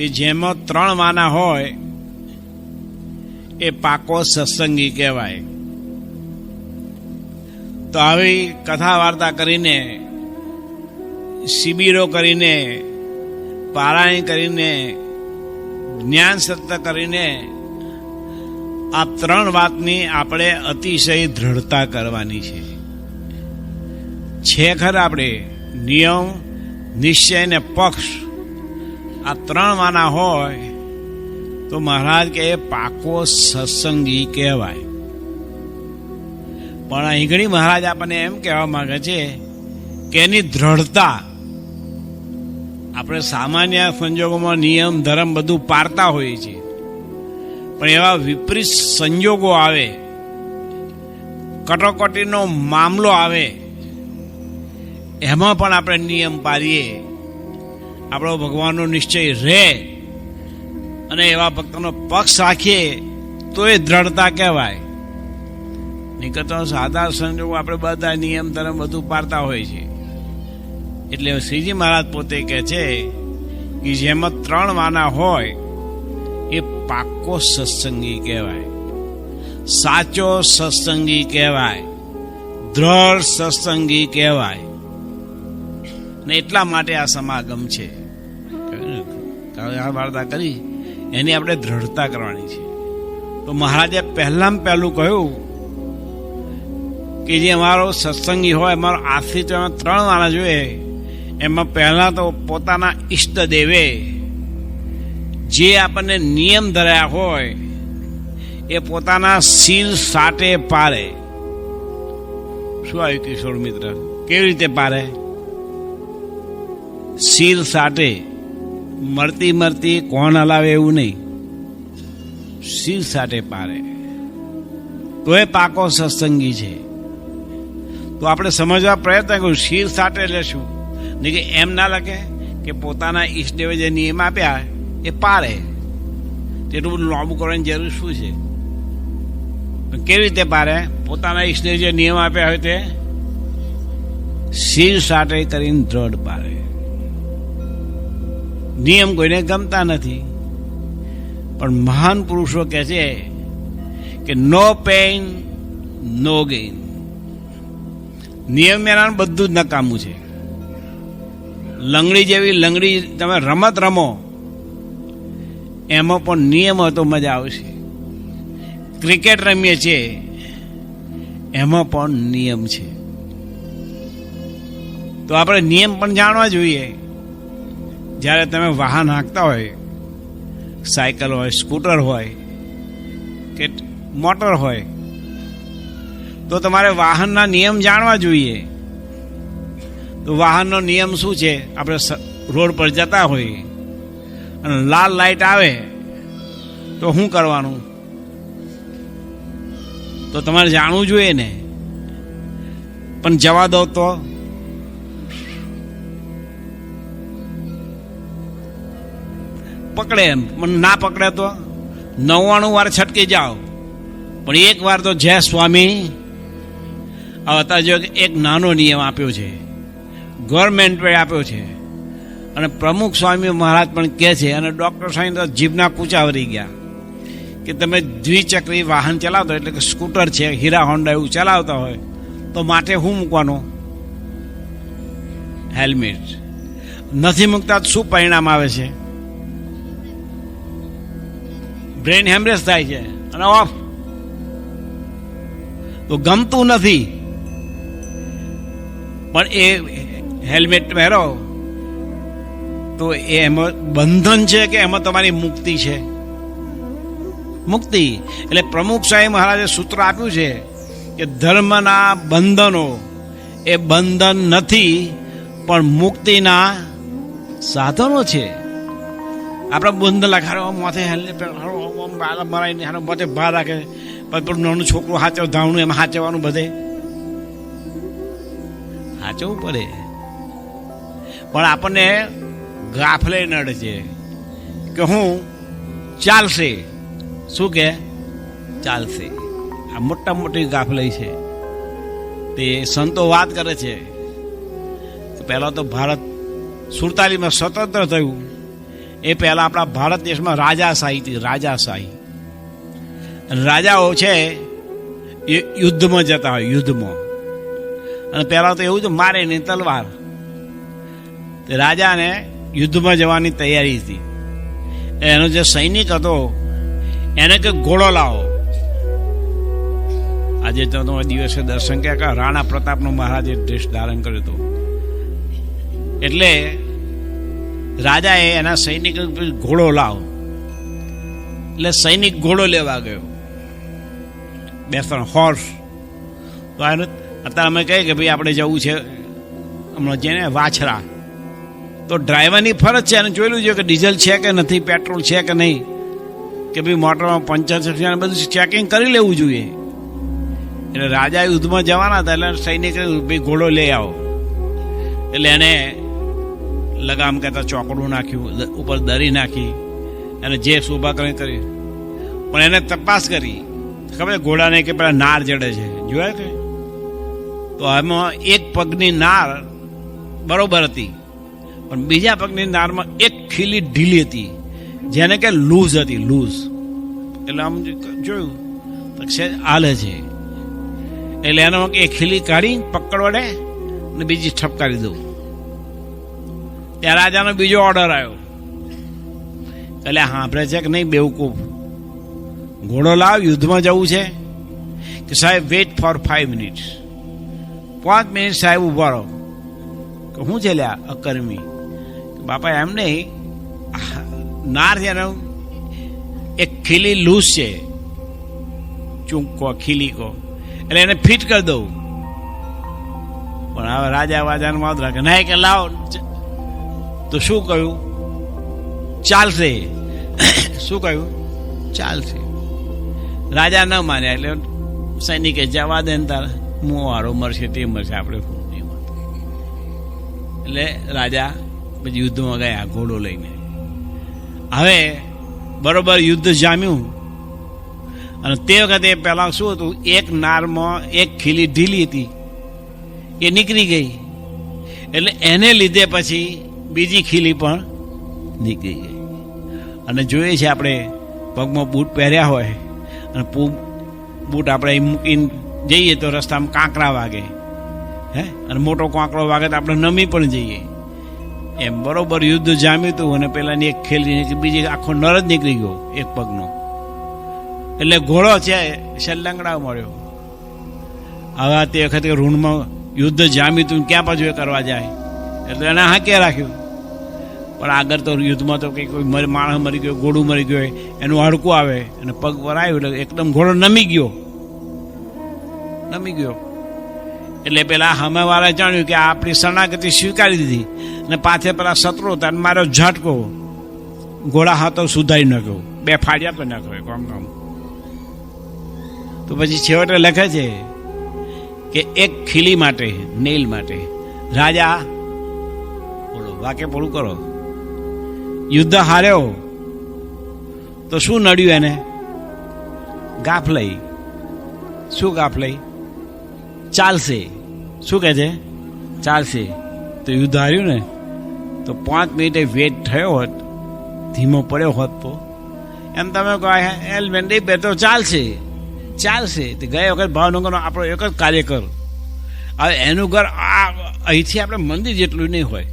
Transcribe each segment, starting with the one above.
કે જેમાં ત્રણ વાના હોય, એ પાકો સત્સંગી કહેવાય. તો આવી કથા વાર્તા કરીને, શિબિરો કરીને, પારાયણ કરીને, જ્ઞાન સત્ય કરીને, આ ત્રણ વાતની આપણે અતિશય દ્રઢતા કરવાની છે. છે ખરા આપણે. નિયમ, નિશ્ચય ને પક્ષ આ ત્રણ વાના હોય, તો મહારાજ કે એ પાકો સત્સંગી કહેવાય. પણ અહીં ઘણી મહારાજ આપણને એમ કહેવા માંગે છે કે એની દ્રઢતા, આપણે સામાન્ય સંજોગોમાં નિયમ, ધર્મ બધું પાળતા હોઈએ છીએ. પણ એવા વિપરીત સંજોગો આવે, કટોકટીનો મામલો આવે, એમાં પણ આપણે નિયમ પાડીએ. આપણો ભગવાનનો નિશ્ચય રહે અને એવા ભક્તોનો પક્ષ રાખીએ, તો એ દ્રઢતા કહેવાય. નીકળતો સાદા સંજોગો આપણે બધા નિયમ ધર્મ બધું પાડતા હોય છે. એટલે શ્રીજી મહારાજ પોતે કહે છે કે જેમાં ત્રણ વાના હોય, એ પાકો સત્સંગી કહેવાય. સાચો સત્સંગી કહેવાય. દ્રઢ સત્સંગી કહેવાય. ને એટલા માટે આ સમાગમ છે. વાર્તા કરી. એની આપણે દ્રઢતા કરવાની છે. તો મહારાજે પહેલામાં પહેલું કહ્યું કે જે અમારો સત્સંગી હોય, અમારો આશ્રિત ત્રણ માણસ જોઈએ. એમાં પહેલાં તો પોતાના ઈષ્ટદેવે જે આપણને નિયમ ધરાયા હોય, એ પોતાના શીલ સાટે પારે શું આવ્યું કિશોર મિત્ર? કેવી રીતે પારે શીલ સાટે. મળતી મળતી કોણ હલાવે એવું નહીં. શિવ સાથે પારે. તો એ પાકો સત્સંગી છે. તો આપણે સમજવા પ્રયત્ન કર્યું શિર સાટે લેશું નહીં કે એમ ના લખે કે પોતાના ઈષ્ટદેવે જે નિયમ આપ્યા એ પારે તેટલું બધું લાંબુ કરવાની જરૂર શું છે? કેવી રીતે પારે પોતાના ઈષ્ટદેવ જે નિયમ આપ્યા હોય તે શિર સાટે કરીને દ્રઢ પારે નિયમ કોઈને ગમતા નથી. પણ મહાન પુરુષો કહે છે કે નો પેઇન નો ગેઇન નિયમ એના બધું જ નકામું છે. લંગડી જેવી લંગડી તમે રમત રમો, એમાં પણ નિયમ હતો, મજા આવશે ક્રિકેટ રમીએ છીએ, એમાં પણ નિયમ છે. તો આપણે નિયમ પણ જાણવા જોઈએ. જ્યારે તમે વાહન હાંકતા હોય, સાયકલ હોય, સ્કૂટર હોય, કે મોટર હોય, તો તમારે વાહનના નિયમ જાણવા જોઈએ. તો વાહનનો નિયમ શું છે? આપણે રોડ પર જતા હોઈએ અને લાલ લાઈટ આવે, તો શું કરવાનું? તો તમારે જાણવું જોઈએ ને. પણ જવા દો તો પકડે. પણ ના પકડે તો. નવ્વાણું વાર છટકી જાઓ. પણ એક વાર તો જય સ્વામી. અત્યારે જો એક નાનો નિયમ આપ્યો છે. ગવર્મેન્ટે આપ્યો છે. અને પ્રમુખ સ્વામી મહારાજ પણ કહે છે અને ડૉક્ટર સ્વામી તો જીભના કૂચા વરી ગયા. કે તમે દ્વિચક્રી વાહન ચલાવતો એટલે કે સ્કૂટર છે, હીરા હોન્ડા એવું ચલાવતા હોય, તો માટે શું મૂકવાનું? હેલ્મેટ. નથી મૂકતા શું પરિણામ આવે છે? બ્રેન હેમરેજ થાય છે. અને ઓફ. તો ગમતું નથી. પણ એ હેલ્મેટ પહેરો, તો એ એમાં બંધન છે કે એમાં તમારી મુક્તિ છે? મુક્તિ. એટલે પ્રમુખ સાહેબ મહારાજે સૂત્ર આપ્યું છે કે ધર્મના બંધનો, એ બંધન નથી, પણ મુક્તિના સાધનો છે. આપણે બંધ લખાડો માથે બાળા મરાઈને હારો બધે ભાર રાખે. પછી પેલું નાનું છોકરું હાચવ ધાવણું, એમાં હાચવવાનું બધે. હાચવવું પડે. પણ આપણને ગાફલે નડે છે કે હું ચાલશે. શું કે? ચાલશે. આ મોટા મોટી ગાફલઈ છે. તે સંતો વાત કરે છે. પહેલાં તો ભારત સુડતાલીસમાં સ્વતંત્ર થયું. એ પહેલા આપણા ભારત દેશમાં રાજાશાહી હતી રાજાશાહી રાજાઓ છે, એ યુદ્ધમાં જતા હોય, યુદ્ધમાં. અને પહેલાં તો એવું જ મારે નહીં, તલવાર. રાજાને યુદ્ધમાં જવાની તૈયારી હતી. એનો જે સૈનિક હતો, એને કે ઘોડો લાવો. આજે તો દિવસે દર્શન કે રાણા પ્રતાપનો મહારાજે ડ્રેસ ધારણ કર્યો હતો. એટલે રાજાએ એના સૈનિક ઘોડો લાવ. એટલે સૈનિક ઘોડો લેવા ગયો. બે ત્રણ હોર્સ તો એને અત્યારે અમે કહીએ કે ભાઈ આપણે જવું છે હમણાં જેને વાછરા. તો ડ્રાઈવરની ફરજ છે અને જોયેલું છે કે ડીઝલ છે કે નથી, પેટ્રોલ છે કે નહીં, કે ભાઈ મોટરમાં પંચર છે બધું ચેકિંગ કરી લેવું જોઈએ. એટલે રાજા યુદ્ધમાં જવાના હતા, એટલે સૈનિક ભાઈ ઘોડો લઈ આવો. એટલે એને લગામ કહેતા ચોકડું નાખ્યું ઉપર દરી નાખી, અને જે શોભા કરી કરી. પણ એને તપાસ કરી. ખબર ઘોડાને કે પેલા નાર જડે છે. જોયા કે? તો આમાં એક પગની નાર બરોબર હતી. પણ બીજા પગની નારમાં એક ખીલી ઢીલી હતી. જેને કે લૂઝ હતી, લૂઝ. એટલે આમ જોયું. પક્ષે આલે છે. એટલે એનો એ ખીલી કાઢી પકડ વડે અને બીજી ઠપકારી દઉં. ત્યાં રાજાનો બીજો ઓર્ડર આવ્યો. એટલે સાંભળે છે કે નહીં બેવકૂફ? ઘોડો લાવ, યુદ્ધમાં જવું છે? કે સાહેબ વેઇટ ફોર ફાઈવ મિનિટ્સ પાંચ મિનિટ સાહેબ ઊભા રહો. કે હું છે લ્યા અકર્મી? બાપા, એમ નહીં. નાર છે એનો એક ખીલી લૂઝ છે. ચૂંકો ખીલી કો એટલે એને ફિટ કરી દઉં. પણ હવે રાજા વાજાને વાંધો રાખે. નહીં કે લાવો તો શું કહ્યું? ચાલશે. શું કહ્યું? ચાલશે. રાજા ન માન્યા એટલે સૈનિકે જવા દે ને તારે. વારો મરશે તે મરશે આપણે એટલે રાજા પછી યુદ્ધમાં ગયા ઘોડો લઈને. હવે બરોબર યુદ્ધ જામ્યું. અને તે વખતે પહેલા શું હતું? એક નારમાં એક ખીલી ઢીલી હતી. એ નીકળી ગઈ. એટલે એને લીધે પછી બીજી ખીલી પણ નીકળી ગઈ. અને જોઈએ છે આપણે પગમાં બૂટ પહેર્યા હોય અને બૂટ આપણે મૂકીને જઈએ તો રસ્તામાં કાંકરા વાગે. હે? અને મોટો કાંકરો વાગે તો આપણે નમી પણ જઈએ. એમ બરોબર યુદ્ધ જામ્યું હતું અને પહેલાંની એક ખેલી બીજી આખો નર જ નીકળી ગયો એક પગનો. એટલે ઘોડો છે શેલંગડા મળ્યો. હવે તે વખતે ઋણમાં યુદ્ધ જામ્યું હતું ક્યાં પાછું એ કરવા જાય? એટલે એને હાંકે રાખ્યું. પણ આગળ તો યુદ્ધમાં તો કંઈ કોઈ માણસ મરી ગયો, ઘોડું મરી ગયો એનું હાડકું આવે અને પગ પર આવ્યું એટલે એકદમ ઘોડો નમી ગયો. નમી ગયો. એટલે પેલા હમેવાળા જાણ્યું કે આપણી શરણાગતિ સ્વીકારી દીધી અને પાછે પેલા શત્રુ હતા મારો ઝાટકો. ઘોડા હાથો સુધારી નાખ્યો. બે ફાડ્યા તો નાખ્યો કોમ કોમ તો પછી છેવટે લખે છે કે એક ખીલી માટે, નેલ માટે રાજા, બોલો, વાક્ય પૂરું કરો. યુદ્ધ હાર્યો. તો શું નડ્યું એને? ગાફ લઈ. શું ગાફ લઈ? ચાલશે. શું કહે છે? ચાલશે. તો યુદ્ધ હાર્યું ને? તો પાંચ મિનિટે વેટ થયો હોત. ધીમો પડ્યો હોત તો. એમ તમે કહો એલ નહીં બે તો ચાલશે. ચાલશે. તે ગયા વખત ભાવનગરનો આપણો એક જ કાર્યકર. હવે એનું ઘર આ, અહીંથી આપણે મંદિર જેટલું નહીં હોય.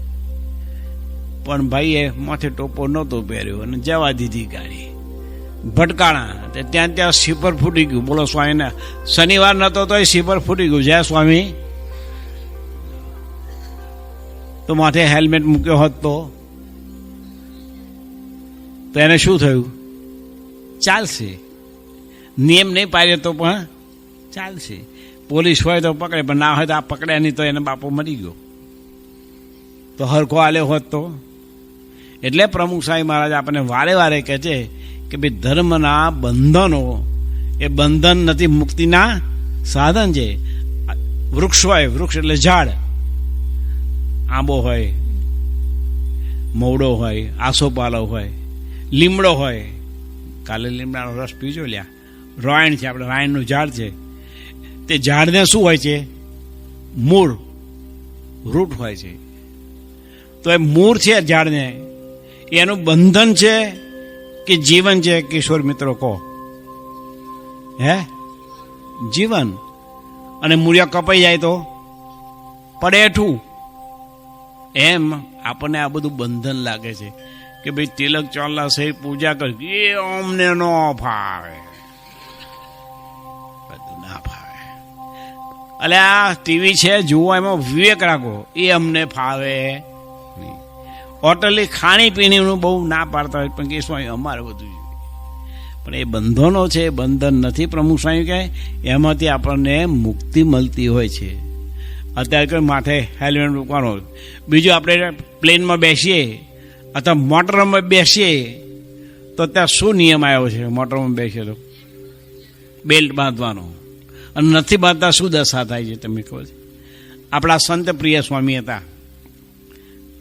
પણ ભાઈએ માથે ટોપો નહોતો પહેર્યો અને જવા દીધી ગાડી. ભટકાણા, તે ત્યાં ત્યાં સીપર ફૂટી ગયું. બોલો સ્વામીને શનિવાર નહોતો તો સીપર ફૂટી ગયું. જય સ્વામી? તો માથે હેલ્મેટ મૂક્યો હોત. તો તો એને શું થયું? ચાલશે. નિયમ નહીં પાડ્યો તો પણ ચાલશે. પોલીસ હોય તો પકડે, પણ ના હોય તો આ પકડ્યા નહીં તો એને બાપો મરી ગયો. તો હરખો આલ્યો હોત તો? એટલે પ્રમુખ સાંઈ મહારાજ આપણને વારે વારે કહે છે કે ભાઈ ધર્મના બંધનો, એ બંધન નથી, મુક્તિના સાધન છે. વૃક્ષ હોય, વૃક્ષ એટલે ઝાડ. આંબો હોય, મોવડો હોય આસોપાલો હોય, લીમડો હોય. કાલે લીમડાનો રસ પીજો લ્યા. રોયણ છે, આપણે રાયણનું ઝાડ છે. તે ઝાડને શું હોય છે? મૂળ. રૂટ હોય છે. તો એ મૂળ છે ઝાડને. એનું બંધન છે કે જીવન છે? કિશોર મિત્રો કહો. હે? જીવન. અને મૂળિયા કપાઈ જાય તો? પડેઠું એમ આપણને આ બધું બંધન લાગે છે કે ભાઈ તિલક ચોલા છે પૂજા કર. એ અમને ન ફાવે. બધું ના ફાવે. એટલે આ ટીવી છે, જુઓ, એમાં વિવેક રાખો. એ અમને ફાવે નહીં. હોટલી ખાણી પીણીનું બહુ ના પાડતા હોય, પણ કે સ્વામી, અમારે બધું પણ એ બંધનો છે, એ બંધન નથી પ્રમુખ સ્વામી કહે, એમાંથી આપણને મુક્તિ મળતી હોય છે. અત્યારે કોઈ માથે હેલ્મેટ મૂકવાનો બીજું આપણે પ્લેનમાં બેસીએ, અથવા મોટરમાં બેસીએ, તો ત્યાં શું નિયમ આવ્યો છે? મોટરમાં બેસીએ તો બેલ્ટ બાંધવાનો. અને નથી બાંધતા, શું દશા થાય છે, તમે કહો છો? આપણા સંત પ્રિય સ્વામી હતા.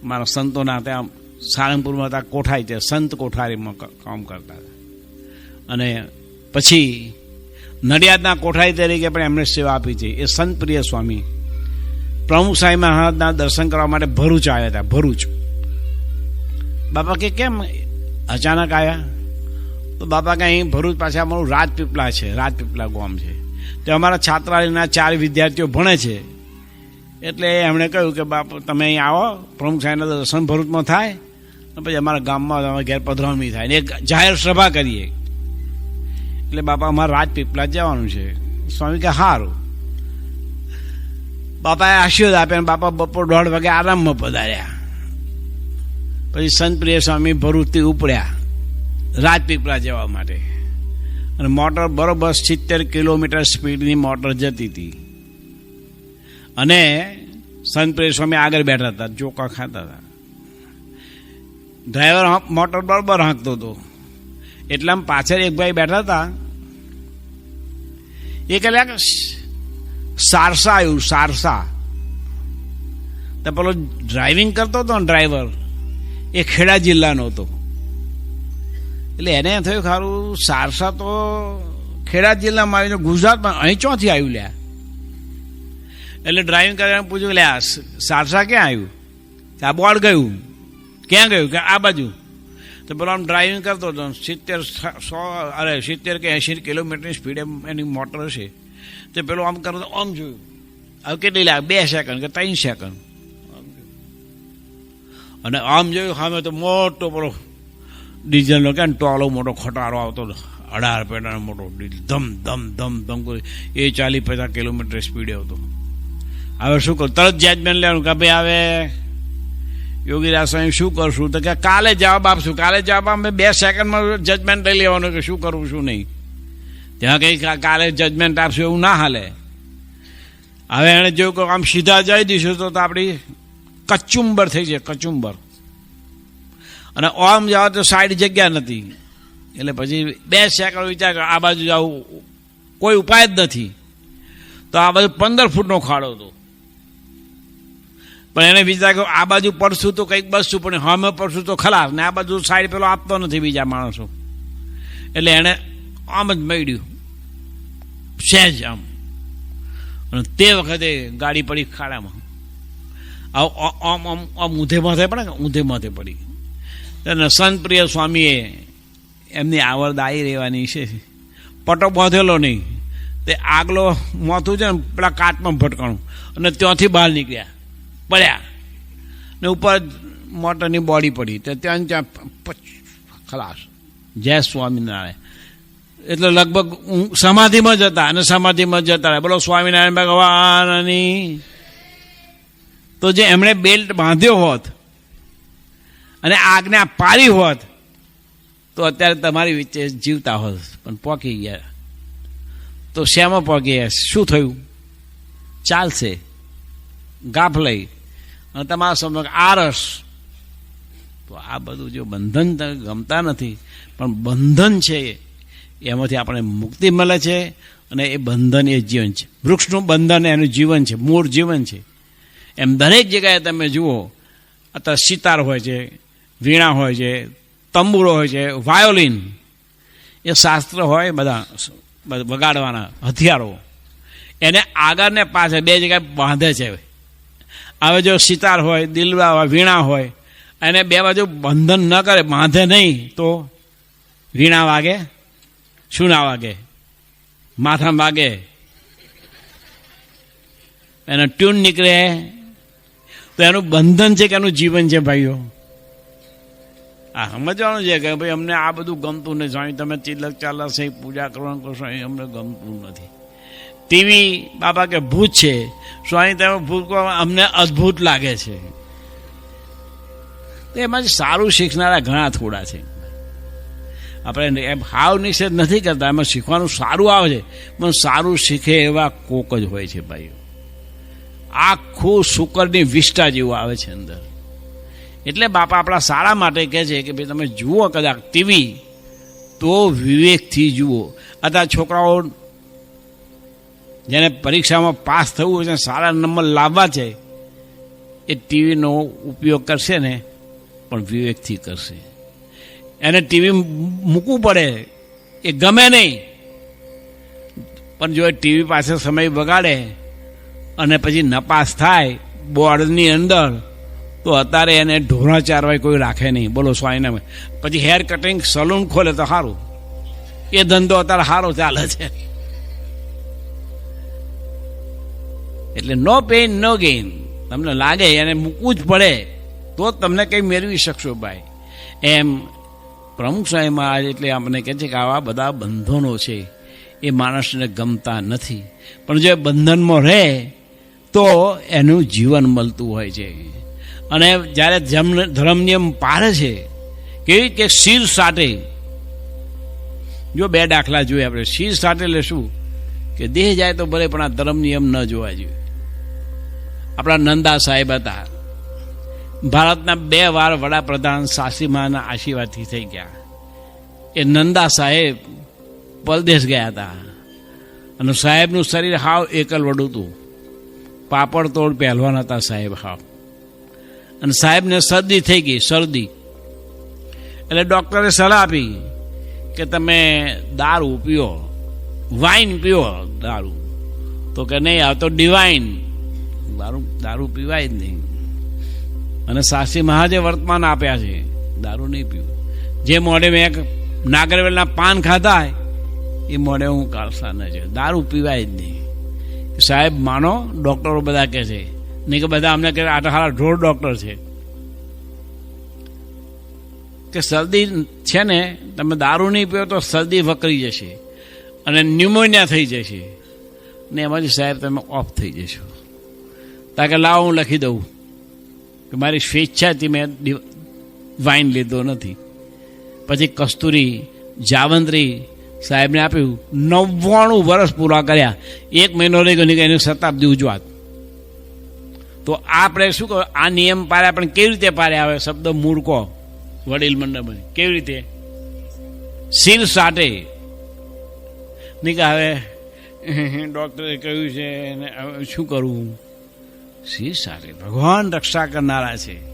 મારા સંતોના ત્યાં સાળંગપુરમાં હતા, કોઠારી છે, સંત કોઠારીમાં કામ કરતા હતા. અને પછી નડિયાદના કોઠારી તરીકે પણ એમણે સેવા આપી છે. એ સંત પ્રિય સ્વામી. પ્રમુખ સાંઈ મહારાજના દર્શન કરવા માટે ભરૂચ આવ્યા હતા, ભરૂચ. બાપા કે કેમ અચાનક આવ્યા તો બાપા કે અહીં ભરૂચ પાસે અમારું રાજપીપળા છે રાજપીપળા ગામ છે. તે અમારા છાત્રાલયના ચાર વિદ્યાર્થીઓ ભણે છે. એટલે એમણે કહ્યું કે, બાપ, તમે અહીં આવો, પ્રમુખ સાહેબના દર્શન ભરૂચમાં થાય પછી અમારા ગામમાં અમારા ઘેર પધરામણી થાય. ને એક જાહેર સભા કરીએ. એટલે બાપા, અમારે રાજપીપળા જવાનું છે. સ્વામી કે સારું બાપાએ આશીર્વાદ આપ્યા અને બાપા બપોર દોઢ વાગે આરામમાં પધાર્યા. પછી સંત પ્રિય સ્વામી ભરૂચથી ઉપડ્યા રાજપીપળા જવા માટે. અને મોટર બરોબર સિત્તેર કિલોમીટર સ્પીડની મોટર જતી હતી. અને સંત સ્વામી આગળ બેઠા હતા, ચોખા ખાતા હતા. ડ્રાઈવર મોટર બરોબર હાંકતો હતો. એટલામાં પાછળ એક ભાઈ બેઠા હતા. એ કહેલા સારસા આવ્યું સારસા. તો પેલો ડ્રાઇવિંગ કરતો હતો ને ડ્રાઈવર, એ ખેડા જિલ્લાનો હતો. એટલે એને થયું, ખારું, સારસા તો ખેડા જિલ્લામાં આવીને ગુજરાતમાં અહીં ચોથી આવ્યું લ્યા? એટલે ડ્રાઇવિંગ કરીને પૂછ્યું, લે, આ સારસા ક્યાં આવ્યું આ બોર્ડ ગયું. ક્યાં ગયું? કે આ બાજુ. તો પેલો આમ ડ્રાઇવિંગ કરતો હતો, સિત્તેર સો અરે, સિત્તેર કે એંશી કિલોમીટરની સ્પીડે એની મોટર છે તો પેલો આમ કરતો, આમ જોયું. હવે કેટલી લાગે બે સેકન્ડ કે ત્રણ સેકન્ડ અને આમ જોયું, સામે તો મોટો પેલો ડીઝલનો કે ટોલો મોટો ખટારો આવતો હતો. અઢાર પેટાનો મોટો ડીઝલ ધમ ધમ ધમ ધમ એ ચાલીસ પચાસ કિલોમીટર સ્પીડે આવતો. હવે શું કરું? તરત જજમેન્ટ લેવાનું કે ભાઈ હવે યોગીરાજ સ્વામી શું કરશું? તો કે કાલે જવાબ આપશું. કાલે જવાબ અમે બે સેકન્ડમાં જજમેન્ટ લઈ લેવાનું કે શું કરવું, શું નહીં. ત્યાં કંઈ કાલે જજમેન્ટ આપશું એવું ના હાલે. હવે એણે જોયું કે આમ સીધા જઈ દઈશું તો આપણી કચુંબર થઈ જાય, કચુંબર. અને ઓમ જવા તો સાઈડ જગ્યા નથી. એટલે પછી બે સેકન્ડ વિચાર આ બાજુ જવું કોઈ ઉપાય જ નથી. તો આ બાજુ પંદર ફૂટનો ખાડો હતો. પણ એને વિચાર કે આ બાજુ પડશું તો કંઈક બસશું પણ હમે પડશું તો ખલાસ. ને આ બાજુ સાઈડ પેલો આપતો નથી બીજા માણસો. એટલે એણે આમ જ મળ્યું. સહેજ આમ. અને તે વખતે ગાડી પડી ખાડામાં. આવ આમ આમ આમ ઊંધે માથે પડે ને ઊંધે માથે પડી. અને સંત પ્રિય સ્વામીએ એમની આવડ આવી રહેવાની છે. પટો બાંધેલો નહીં. તે આગલો મોથું છે ને, પેલા કાચમાં ભટકાણું. અને ત્યાંથી બહાર નીકળ્યા. પડ્યા. ને ઉપર મોટરની બોડી પડી. તો ત્યાં ત્યાં ખલાસ. જય સ્વામિનારાયણ. એટલે લગભગ સમાધિમાં જતા અને સમાધિમાં જતા રહ્યા. બોલો, સ્વામિનારાયણ ભગવાનની. તો જે એમણે બેલ્ટ બાંધ્યો હોત અને આજ્ઞા પાડી હોત, તો અત્યારે તમારી વચ્ચે જીવતા હોત. પણ પોકી ગયા. તો શેમાં પોકી ગયા? શું થયું? ચાલશે. ગાફ લઈ. અને તમારા સમજ આરસ. તો આ બધું જો બંધન ગમતા નથી, પણ બંધન છે એમાંથી આપણે મુક્તિ મળે છે અને એ બંધન એ જીવન છે. વૃક્ષનું બંધન એનું જીવન છે, મૂળ જીવન છે. એમ દરેક જગ્યાએ તમે જુઓ, અત્યારે સિતાર હોય છે, વીણા હોય છે, તંબુરો હોય છે, વાયોલિન. એ શાસ્ત્ર હોય બધા વગાડવાના હથિયારો. એને આગળ ને પાછળ બે જગ્યાએ બાંધે છે. હવે જો સિતાર હોય, દિલવા હોય, વીણા હોય એને બે બાજુ બંધન ન કરે, બાંધે નહીં, તો વીણા વાગે શું ના વાગે, માથા વાગે એનો ટ્યુન નીકળે. તો એનું બંધન છે કે એનું જીવન છે, ભાઈઓ? આ સમજવાનું છે કે ભાઈ અમને આ બધું ગમતું નથી. સ્વામી, તમે તિલક ચાલક છે, પૂજા કરવાનું કરશો એ અમને ગમતું નથી. ટીવી બાબા કે ભૂત છે સ્વામી તમે ભૂલકો અમને અદ્ભુત લાગે છે. તો એમાં સારું શીખનારા ઘણા થોડા છે. આપણે એમ હાવ નિષેધ નથી કરતા, એમાં શીખવાનું સારું આવે છે, પણ સારું શીખે એવા કોક જ હોય છે ભાઈઓ. આખું શુકરની વિષ્ટા જેવું આવે છે અંદર. એટલે બાપા આપણા સારા માટે કહે છે કે ભાઈ તમે જુઓ કદાચ ટીવી, તો વિવેકથી જુઓ. અત્યારે છોકરાઓ જેને પરીક્ષામાં પાસ થવું છે, સારા નંબર લાવવા છે, એ ટીવીનો ઉપયોગ કરશે ને, પણ વિવેકથી કરશે. એને ટીવી મૂકવું પડે, એ ગમે નહીં. પણ જો એ ટીવી પાસે સમય બગાડે અને પછી નપાસ થાય બોર્ડની અંદર, તો અત્યારે એને ઢોરા ચારવાય કોઈ રાખે નહીં. બોલો સ્વાઈને પછી હેર કટિંગ સલૂન ખોલે તો સારું એ ધંધો અત્યારે સારો ચાલે છે. એટલે નો પેઇન નો ગેઇન તમને લાગે એને મૂકવું જ પડે, તો તમને કંઈ મેળવી શકશો ભાઈ. એમ પ્રમુખ સાહેબ મહારાજ એટલે આપણને કહે છે કે આવા બધા બંધનો છે, એ માણસને ગમતા નથી. પણ જો બંધનમાં રહે, તો એનું જીવન મળતું હોય છે. અને જ્યારે ધર્મ નિયમ પારે છે, કેવી કે શીર સાટે? જો બે દાખલા જોઈએ આપણે, શીર સાટે એટલે કે દેહ જાય તો ભલે, પણ આ ધર્મ નિયમ ન જોવા જોઈએ. આપણા નંદા સાહેબ હતા. ભારતના બે વાર વડાપ્રધાન સાસીમાના આશીર્વાદથી થઈ ગયા. એ નંદા સાહેબ પરદેશ ગયા હતા. અને સાહેબનું શરીર હાવ એકલ વડું હતું. પાપડ તોડ પહેલવાન હતા સાહેબ હાવ. અને સાહેબને શરદી થઈ ગઈ, શરદી. એટલે ડૉક્ટરે સલાહ આપી કે તમે દારૂ પીઓ, વાઇન પીઓ દારૂ. તો કે નહીં, આ તો ડિવાઇન દારૂ દારૂ પીવાય જ નહીં. અને શાસ્ત્રી મહાજે વર્તમાન આપ્યા છે. દારૂ નહીં પીવું. જે મોડે મેં નાગરવેલના પાન ખાધા એ મોડે હું કાલસા ન છે દારૂ પીવાય જ નહીં. સાહેબ, માનો, ડૉક્ટરો બધા કહે છે. નહીં કે બધા અમને કહે આટલા સારા ઢોર ડૉક્ટર છે. કે શરદી છે ને, તમે દારૂ નહીં પીવો તો શરદી વકરી જશે. અને ન્યુમોનિયા થઈ જશે. ને એમાંથી સાહેબ, તમે ઓફ થઈ જશો. તાકે લાવો હું લખી દઉં. કે મારી સ્વેચ્છાથી મેં વાઇન લીધો નથી. પછી કસ્તુરી જાવંત્રી સાહેબને આપ્યું. નવ્વાણું વર્ષ પૂરા કર્યા. એક મહિનો રહી ગયો એની શતાબ્દી ઉજવાત. તો આપણે શું કહો, આ નિયમ પાડ્યા પણ કેવી રીતે પાડ્યા આવે? શબ્દ મૂળ વડીલ મંડળ કેવી રીતે? શિર સાટે. નહીં કે હવે. ડૉક્ટરે કહ્યું છે શું કરવું? શીર સાટે ભગવાન રક્ષા કરનારા છે.